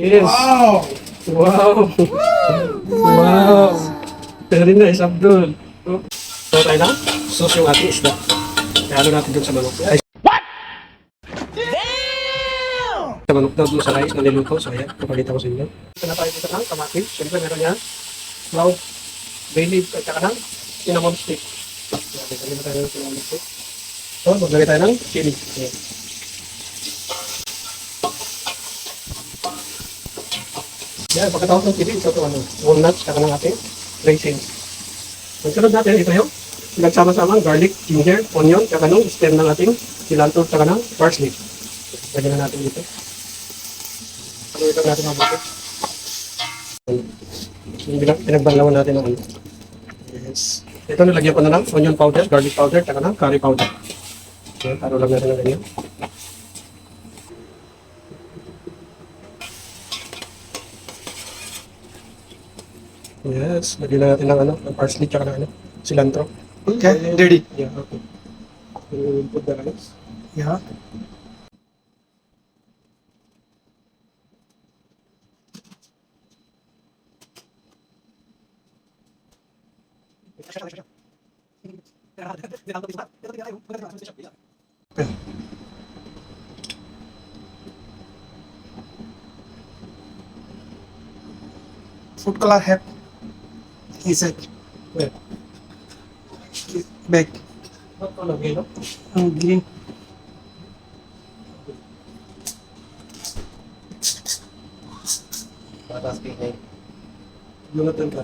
Yes. Wow! Wow. wow. Very nice, Abdul. Oh. So tayo na, sauce yung ating isda. Ihalo natin dun sa manok. Ay, sa manok daw dun sa rice na niluto. So ayan, papakita ko sa inyo. Ito na tayo dito ng kamatis. Siyempre meron yan. Cloud, bay leaf, at saka ng cinnamon stick. Ayan, Lagyan na tayo ng cinnamon stick. So, maglagay tayo ng chili. Ayan. Yan, pagkatapos ng chili, ito ito ano, walnuts, saka ng ating raisins. Magsunod natin, ito yung nagsama-sama garlic, ginger, onion, saka ng stem ng ating cilantro, saka ng parsley. Lagyan na natin dito. Ito natin mabuti? Pinagbanlawan natin ng ano. Yes. Ito nilagyan ko na ng onion powder, garlic powder, saka ng curry powder. Yan, taro lang natin ng ganyan. Yes, lagyan na natin ng ano, ng parsley tsaka ng ano, cilantro. Okay, dirty. Yeah, okay. We'll put the rice. Yeah. Food color have inside Where? bag. What color, yellow? Um, green. Sa tingin. Lunatan ka.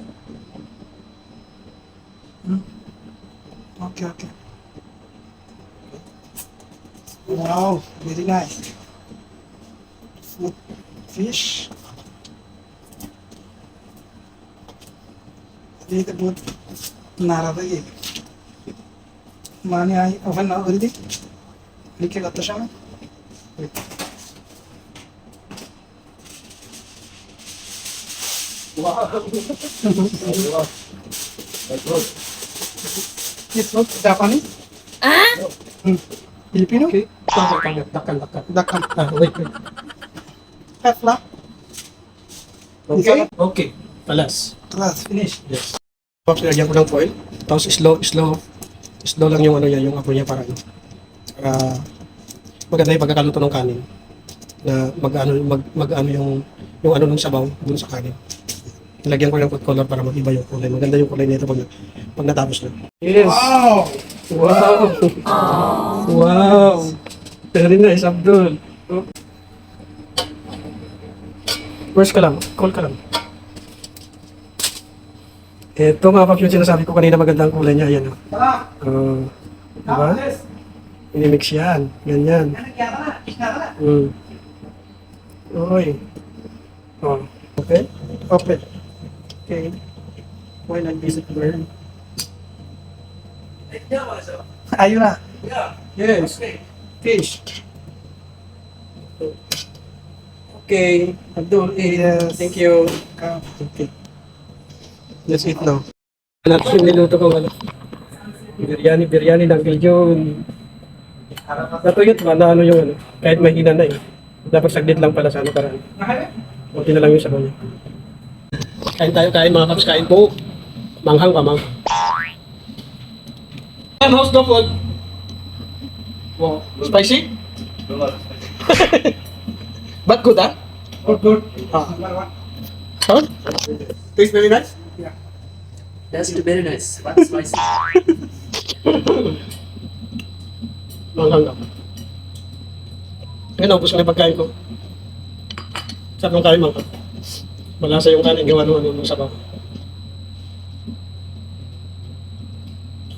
Okay, okay. Wow, very nice. Food, fish. دي تقول نعرضية معني هاي أفنى أغردي لكي لا تشعر জাপানি ফিলিপিনো দক্ষিণ দক্ষিণ দক্ষিণ Tesla. Okay. Okay. Plus. Plus. Finish. Yes. Tapos nilagyan ko ng foil. Tapos slow, slow, slow lang yung ano niya, yung apo niya para ano. Para maganda yung pagkakaluto ng kanin. Na mag-ano, mag, mag-ano yung, yung ano ng sabaw dun sa kanin. Nilagyan ko ng food color para mag-iba yung kulay. Maganda yung kulay nito pag, pag natapos na. Yes! Wow! Wow! Wow! Very nice, Abdul. Oh. First ka lang. Call ka lang. Ito nga, Paps, yung sinasabi ko kanina maganda ang kulay niya. Ayan, oh. Tara! Oh. diba? Tapos, Inimix yan. Ganyan. Mm. Oy. Oh. Okay? Open. Okay. Why not visit burn? Ayun na. Yes. Fish. Okay. Abdul, eh. Thank you. Okay. Let's eat now. Natin yung niluto ko ano. Biryani, biryani ng Giljon. Natuyot ba na ano yung ano, kahit mahina na eh. Dapat saglit lang pala sa ano para okay na lang yung sabaw niya. Kain tayo, kain mga kaps, kain po. Manghang pa, mang. And how's the food? Wow, spicy? But good, ah? Good, good. Ah. Huh? Tastes very nice? That's very nice. But spicy. Manghang ka. Ngayon, naubos ko na yung pagkain ko. Sarap ng kain, manghang. Malasa yung kanin, gawa nung ano, sabaw.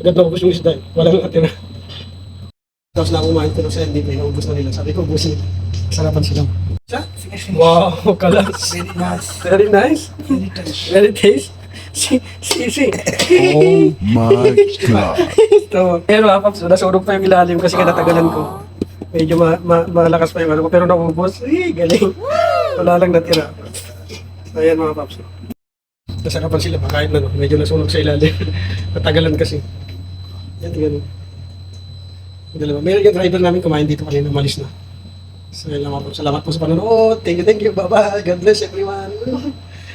Agad naubos yung isda eh. Walang natira. Tapos na kumain ko ng sa MVP, naubos na nila. Sabi ko, ubusin. Sarapan sila. Wow, kalas. Very nice. Very nice. Very nice. Very taste. Si, si, si. Oh my god. Ito. Pero hapaps, nasunog pa yung ilalim kasi kinatagalan ko. Medyo ma ma malakas pa yung ano ko, pero naubos. Eh, galing. Wala lang natira. So, ayan mga paps. Nasarapan sila, makain na no. Medyo nasunog sa ilalim. Natagalan kasi. Yan. Yung Dalawa. Meron yung driver namin kumain dito kanina, umalis na. Salamat po, salamat po sa panonood. Thank you, thank you. Bye-bye. God bless everyone.